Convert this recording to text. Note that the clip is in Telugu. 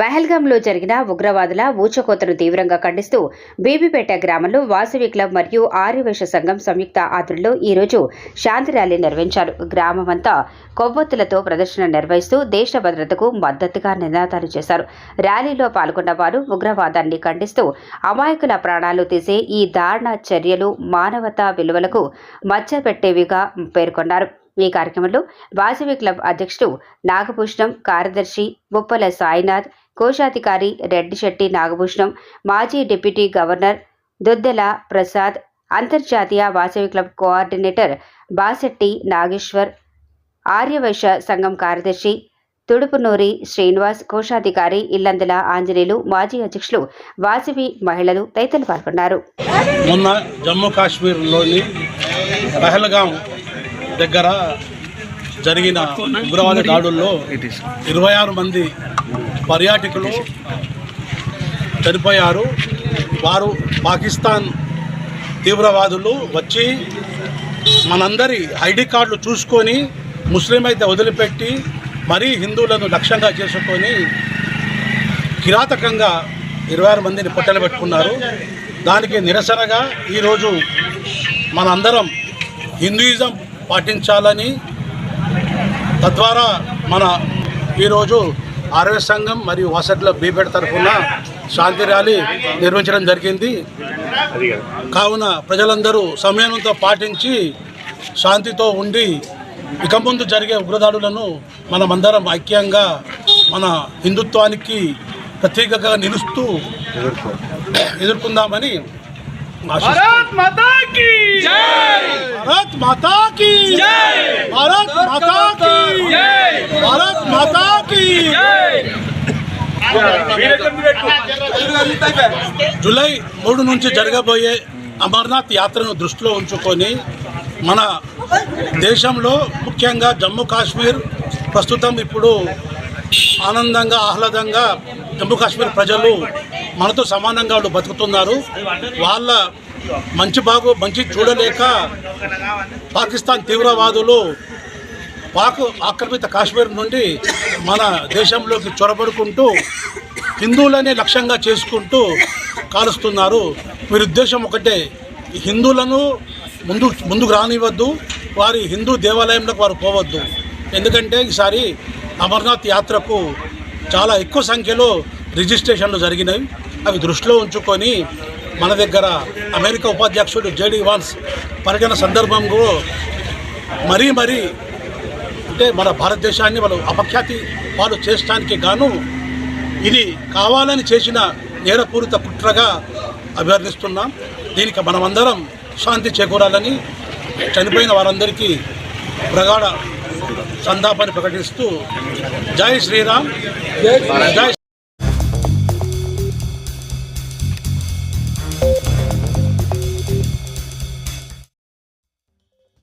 పహల్గాంలో జరిగిన ఉగ్రవాదుల ఊచకోతను తీవ్రంగా ఖండిస్తూ బీబీపేట గ్రామంలో వాసవి క్లబ్ మరియు ఆర్యవేశ సంఘం సంయుక్త ఆధ్వర్యంలో ఈరోజు శాంతి ర్యాలీ నిర్వహించారు. గ్రామమంతా కొవ్వొత్తులతో ప్రదర్శన నిర్వహిస్తూ దేశ భద్రతకు మద్దతుగా నినాదాలు చేశారు. ర్యాలీలో పాల్గొన్న వారు ఉగ్రవాదాన్ని ఖండిస్తూ అమాయకుల ప్రాణాలు తీసే ఈ దారుణ చర్యలు మానవతా విలువలకు మచ్చపెట్టేవిగా పేర్కొన్నారు. ఈ కార్యక్రమంలో వాసవి క్లబ్ అధ్యక్షుడు నాగభూషణం కార్యదర్శి ముప్పల సాయినాథ్ కోశాధికారి రెడ్డిశెట్టి నాగభూషణం మాజీ డిప్యూటీ గవర్నర్ దొద్దెల ప్రసాద్ అంతర్జాతీయ వాసవి క్లబ్ కోఆర్డినేటర్ బాసెట్టి నాగేశ్వర్ ఆర్యవైశ్య సంఘం కార్యదర్శి తుడుపునూరి శ్రీనివాస్ కోశాధికారి ఇల్లందుల ఆంజనేయులు మాజీ అధ్యక్షులు వాసవి మహిళలు తదితరులు పాల్గొన్నారు. మొన్న జమ్మూ కాశ్మీర్లోని పహల్గాం దగ్గర జరిగిన ఉగ్రవాద దాడుల్లో ఇరవై ఆరు మంది పర్యాటకులు చనిపోయారు. వారు పాకిస్తాన్ తీవ్రవాదులు వచ్చి మనందరి ఐడి కార్డులు చూసుకొని ముస్లిం అయితే వదిలిపెట్టి మరీ హిందువులను లక్ష్యంగా చేసుకొని కిరాతకంగా ఇరవై ఆరు మందిని పొట్టలు పెట్టుకున్నారు. దానికి నిరసనగా ఈరోజు మనందరం హిందూయిజం పాటించాలని తద్వారా మన ఈరోజు ఆర్ఎస్ సంఘం మరియు వసట్ల బీపేట తరఫున శాంతి ర్యాలీ నిర్వహించడం జరిగింది. కావున ప్రజలందరూ సమయంతో పాటించి శాంతితో ఉండి ఇక ముందు జరిగే ఉగ్రదాడులను మనమందరం ఐక్యంగా మన హిందుత్వానికి ప్రత్యేకగా నిలుస్తూ ఎదుర్కొందామని మాతా జూలై మూడు నుంచి జరగబోయే అమర్నాథ్ యాత్రను దృష్టిలో ఉంచుకొని మన దేశంలో ముఖ్యంగా జమ్మూ కాశ్మీర్ ప్రస్తుతం ఇప్పుడు ఆనందంగా ఆహ్లాదంగా జమ్మూ కాశ్మీర్ ప్రజలు మనతో సమానంగా వాళ్ళు బతుకుతున్నారు. వాళ్ళ మంచి బాగు మంచి చూడలేక పాకిస్తాన్ తీవ్రవాదులు పాక్ ఆక్రమిత కాశ్మీర్ నుండి మన దేశంలోకి చొరబడుకుంటూ హిందువులనే లక్ష్యంగా చేసుకుంటూ కాలుస్తున్నారు. వీరి ఉద్దేశం ఒకటే హిందువులను ముందు ముందుకు రానివ్వద్దు వారి హిందూ దేవాలయంలోకి వారు పోవద్దు. ఎందుకంటే ఈసారి అమర్నాథ్ యాత్రకు చాలా ఎక్కువ సంఖ్యలో రిజిస్ట్రేషన్లు జరిగినవి అవి దృష్టిలో ఉంచుకొని మన దగ్గర అమెరికా ఉపాధ్యక్షుడు జేడీ వాన్స్ పర్యటన సందర్భంలో మరీ మరీ అంటే మన భారతదేశాన్ని వాళ్ళు అపఖ్యాతి వాళ్ళు చేయడానికి గాను ఇది కావాలని చేసిన నేరపూరిత కుట్రగా అభ్యర్థిస్తున్నాం దీనికి మనమందరం శాంతి చేకూరాలని చనిపోయిన వారందరికీ ప్రగాఢ సంతాపాన్ని ప్రకటిస్తూ జై శ్రీరామ్. జై